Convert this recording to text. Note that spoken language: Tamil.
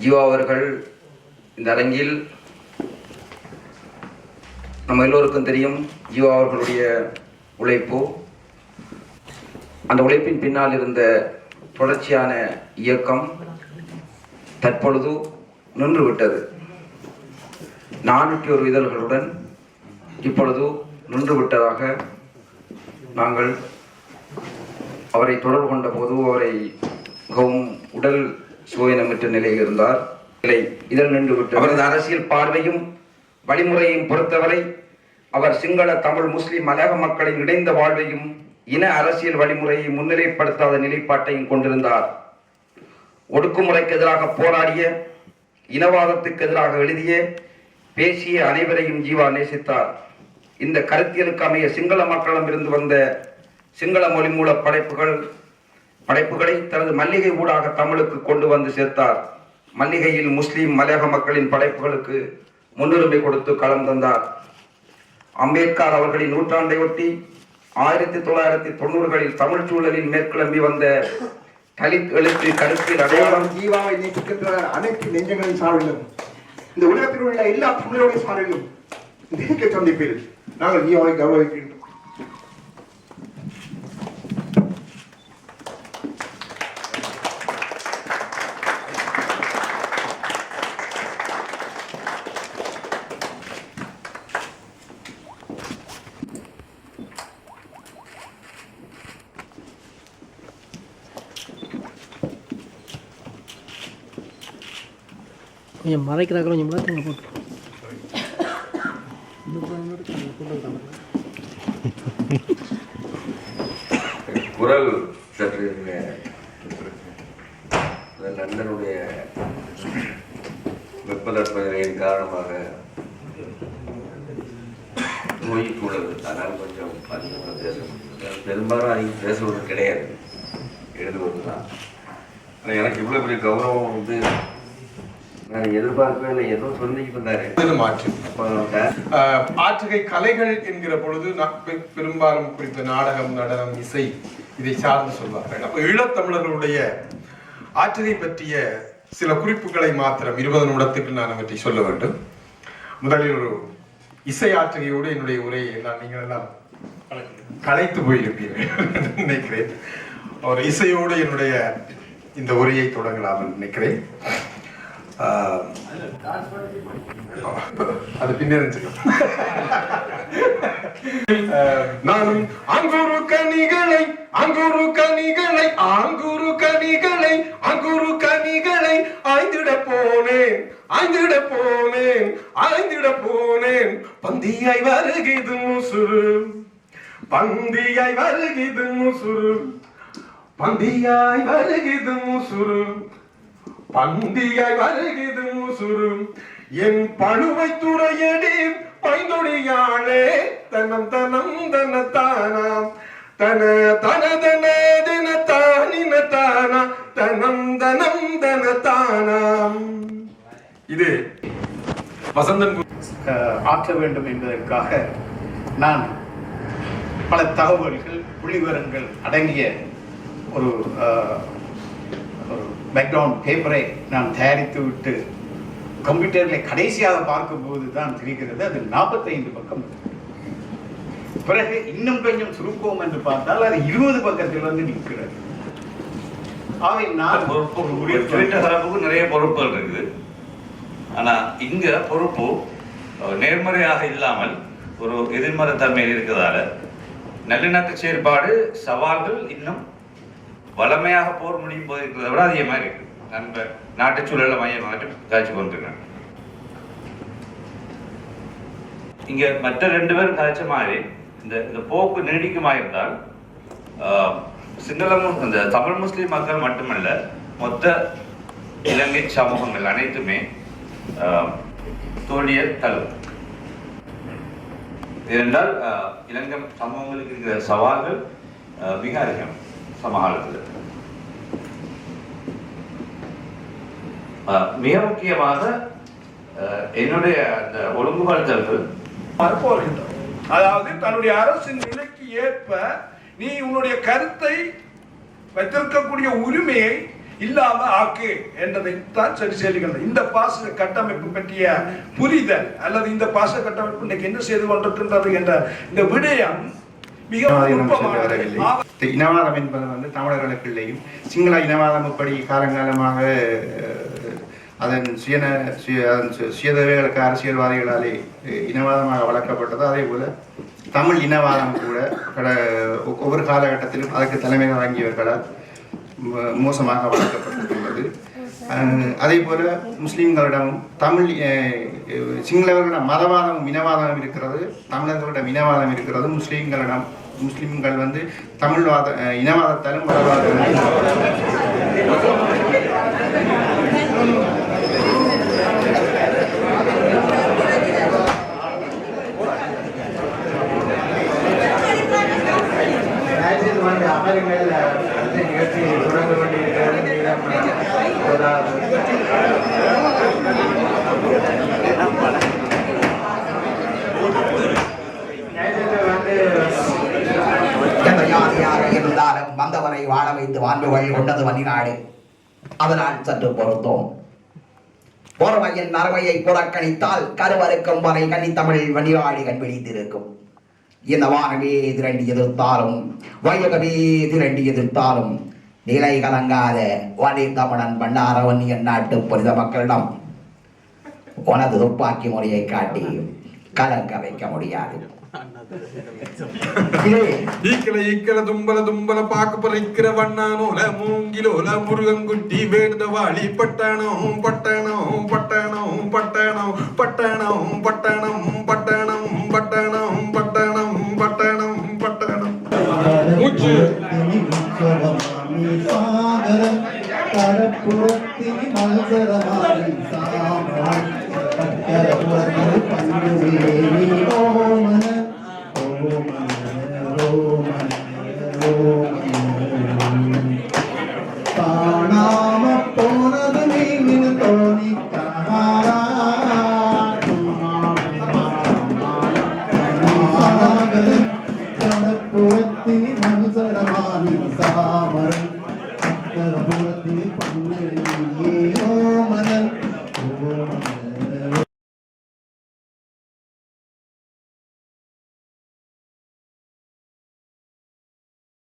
ஜீவா அவர்கள் இந்த அரங்கில் நம்ம எல்லோருக்கும் தெரியும் ஜீவா அவர்களுடைய உழைப்பு. அந்த உழைப்பின் பின்னால் இருந்த தொடர்ச்சியான இயக்கம் தற்பொழுது நின்றுவிட்டது. நானூற்றி ஒரு இதழ்களுடன் இப்பொழுது நின்றுவிட்டதாக நாங்கள் அவரை தொடர்பு கொண்ட போது அவரை மிகவும் உடல் சுவையினமற்ற நிலையில் இருந்தார். நிலை இதில் நின்றுவிட்டு அவரது அரசியல் பார்வையும் வழிமுறையையும் பொறுத்தவரை அவர் சிங்கள தமிழ் முஸ்லிம் மலையக மக்களின் இணைந்த வாழ்வையும் இன அரசியல் வழிமுறையை முன்னிலைப்படுத்தாத நிலைப்பாட்டையும் கொண்டிருந்தார். ஒடுக்குமுறைக்கு எதிராக போராடிய இனவாதத்துக்கு எதிராக எழுதிய பேசிய அனைவரையும் ஜீவா நேசித்தார். இந்த கருத்தியலுக்கு அமைய சிங்கள மக்களிடமிருந்து வந்த சிங்கள மொழி மூல படைப்புகள் படைப்புகளை தனது மல்லிகை ஊடாக தமிழுக்கு கொண்டு வந்து சேர்த்தார். மல்லிகையில் முஸ்லீம் மலையக மக்களின் படைப்புகளுக்கு முன்னுரிமை கொடுத்து களம் தந்தார். அம்பேத்கர் அவர்களின் நூற்றாண்டை ஒட்டி ஆயிரத்தி தொள்ளாயிரத்தி தொண்ணூறுகளில் தமிழ் சூழலில் மேற்கிளம்பி வந்த தலித் எழுத்து கருத்தில் அடையாளம் ஜீவாவை நேசிக்கின்ற அனைத்து நெஞ்சங்களின் சார்பிலும் இந்த உலகத்தில் உள்ள எல்லா தமிழருடைய சார்பிலும் சந்திப்பில் நாங்கள் ஜீவாவை கௌரவிக்கின்றோம். கொஞ்சம் மறைக்கிறாக்க கொஞ்சம் மாற்றுங்க போட்டு. குரல் சற்று நண்பனுடைய லண்டனுடைய வெப்பதட்ப நிலையின் காரணமாக நோய்க்குள்ளது அதனால் கொஞ்சம் அதிகமாக பேசணும் பெரும்பாலும் அதிகம் பேசுவது கிடையாது. எழுதுவது தான் ஆனால் எனக்கு இவ்வளோ பெரிய கௌரவம் வந்து நான் எதிர்பார்க்கவே இல்லை. ஏதோ இருந்தாரு இது மாற்று ஆற்றுகை கலைகள் என்கிற பொழுது பெரும்பாலும் குறித்த நாடகம் நடனம் இசை இதை சார்ந்து சொல்வார்கள். அப்ப ஈழத்தமிழர்களுடைய ஆற்றுகை பற்றிய சில குறிப்புகளை மாத்திரம் இருபது நிமிடத்துக்கு நான் அவற்றை சொல்ல வேண்டும். முதலில் ஒரு இசை ஆற்றுகையோடு என்னுடைய உரையை எல்லாம் நீங்கள் எல்லாம் களைத்து போயிருப்பீர்கள் நினைக்கிறேன். ஒரு இசையோடு என்னுடைய இந்த உரையை தொடங்கலாம் நினைக்கிறேன். அது நானும் அங்குரு கனிகளை அங்குரு கனிகளை ஆங்குரு கனிகளை அங்குரு கனிகளை ஆய்ந்திட போனேன் ஆய்ந்திட போனேன் ஆய்ந்திட போனேன். பந்தியாய் வருகிது முசுறு பந்தியாய் வருகிது முசுறு பந்தியாய் வருகிது முசுறு. பந்தியாய் வருகிறது முசுறு என் பழுவை துறையடி பைந்தொடியாளே தனம் தனம் தன தானாம் தன தன தன தின தானின தானா தனம் தனம் தன தானாம் இது வசந்தன் கு- அஹ், ஆற்ற வேண்டும் என்பதற்காக நான் பல தகவல்கள் புள்ளிவரங்கள் அடங்கிய ஒரு அஹ், ஒரு பேக்ரவுண்ட் பேப்பரை நான் தயாரித்து விட்டு கம்ப்யூட்டரில் கடைசியாக பார்க்கும்போது தான் தெரிகிறது. அது நாற்பத்தைந்து பக்கம். பிறகு இன்னும் கொஞ்சம் சுருப்போம் என்று பார்த்தால் அது இருபது பக்கத்தில் வந்து நிற்கிறது. அவை நான் பொறுப்பு ஒரு தரப்புக்கு நிறைய பொறுப்புகள் இருக்குது. ஆனால் இங்க பொறுப்பு நேர்மறையாக இல்லாமல் ஒரு எதிர்மறை தன்மையில் இருக்கிறதால நல்லிணக்க செயற்பாடு சவால்கள் இன்னும் வளமையாக போர் முடியும் போது இருக்கிறத விட அதிகமாக இருக்கு. நான் நாட்டு சூழலை மையம் மாற்றி காய்ச்சி கொண்டிருக்கேன் இங்க மற்ற ரெண்டு பேரும் காய்ச்ச மாதிரி இந்த இந்த போக்கு நீடிக்குமா இருந்தால் ஆஹ், சிங்கள இந்த தமிழ் முஸ்லிம் மக்கள் மட்டுமல்ல மொத்த இலங்கை சமூகங்கள் அனைத்துமே ஆஹ், தோல்வியை ஏனென்றால் ஆஹ், இலங்கை சமூகங்களுக்கு இருக்கிற சவால்கள் மிக அதிகம். சமகாலத்தில். மிக முக்கியமாக என்னுடைய அந்த ஒழுங்குபடுத்தல்கள் மறுப்போர்கின்றோம் அதாவது தன்னுடைய அரசின் நிலைக்கு ஏற்ப நீ உன்னுடைய கருத்தை வைத்திருக்கக்கூடிய உரிமையை இல்லாம ஆக்கு என்றதை தான் சரி செய்கின்றனர் இந்த பாச கட்டமைப்பு பற்றிய புரிதல் அல்லது இந்த பாச கட்டமைப்பு இன்னைக்கு என்ன செய்து கொண்டிருக்கின்றது என்ற இந்த விடயம் இனவாதம் என்பது வந்து தமிழர்களுக்குள்ளேயும் சிங்கள இனவாதம் எப்படி காலங்காலமாக அதன் சுயன சுய சுயதேவைகளுக்கு அரசியல்வாதிகளாலே இனவாதமாக வளர்க்கப்பட்டதோ. அதே போல தமிழ் இனவாதம் கூட ஒவ்வொரு காலகட்டத்திலும் அதற்கு தலைமை தாங்கியவர்களால் ம- மோசமாக வளர்க்கப்பட்டிருக்கின்றது அஹ், அதே போல முஸ்லீம்களிடமும் தமிழ் சிங்களவர்களிடம் மதவாதமும் இனவாதமும் இருக்கிறது. தமிழர்களிடம் இனவாதம் இருக்கிறது. முஸ்லீம்களிடம் முஸ்லீம்கள் வந்து தமிழ்வாத இனவாதத்தாலும் மதவாதம். வாழ வைத்து வாழ்வுகள் கொண்டது வழிநாடு அதனால் சற்று பொருத்தோம். போர்வையின் நறுமையை புறக்கணித்தால் கருவறுக்கும் வரை கன்னித்தமிழில் வழிவாடி கண்பிடித்திருக்கும். இந்த வானமே திரண்டி எதிர்த்தாலும் வையகமே திரண்டி எதிர்த்தாலும் நிலை கலங்காத வன்னி தமிழன் பண்டாரவன் வன்னியன் நாட்டு புனித மக்களிடம் உனது துப்பாக்கி முறையை காட்டி கலங்க வைக்க முடியாது. ஈக்கல ஈக்கல தும்பல தும்பல பாக்கு பறிக்கிற வண்ணானோல மூங்கிலோல முருகங்குட்டி வேடுத வாளி பட்டணம் பட்டணம் பட்டணம் பட்டணம் பட்டணம் பட்டணம் பட்டணம் பட்டணம் பட்டணம் பட்டணம் பட்டணம் மூச்சு கடப்புறத்தில் மல்சரமாரி பக்கரப்புறத்தில் பங்குவேலி ஓமன oh my